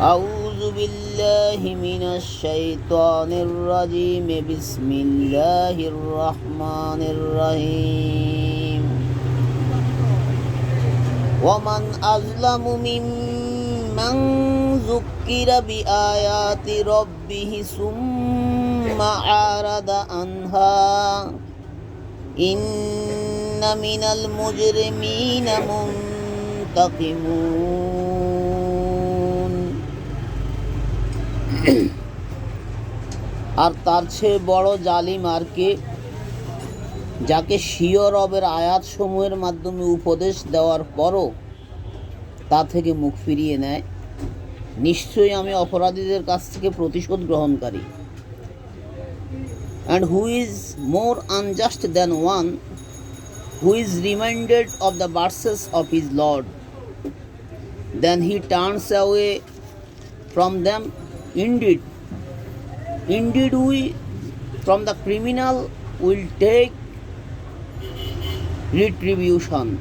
أعوذ بالله من الشيطان الرجيم بسم الله الرحمن الرحيم ومن أظلم ممن ذكر بآيات ربه ثم أعرض عنها إن من المجرمين منتقمون আর তার চেয়ে বড় জালিম আর কে যাকে স্বীয় রবের আয়াত সমূহের মাধ্যমে উপদেশ দেওয়ার পরও তা থেকে মুখ ফিরিয়ে নেয় নিশ্চয়ই আমি অপরাধীদের কাছ থেকে প্রতিশোধ গ্রহণকারী and who is more unjust than one who is reminded of the verses of his Lord. Then he turns away from them. Indeed, indeed, we from the criminal will take retribution.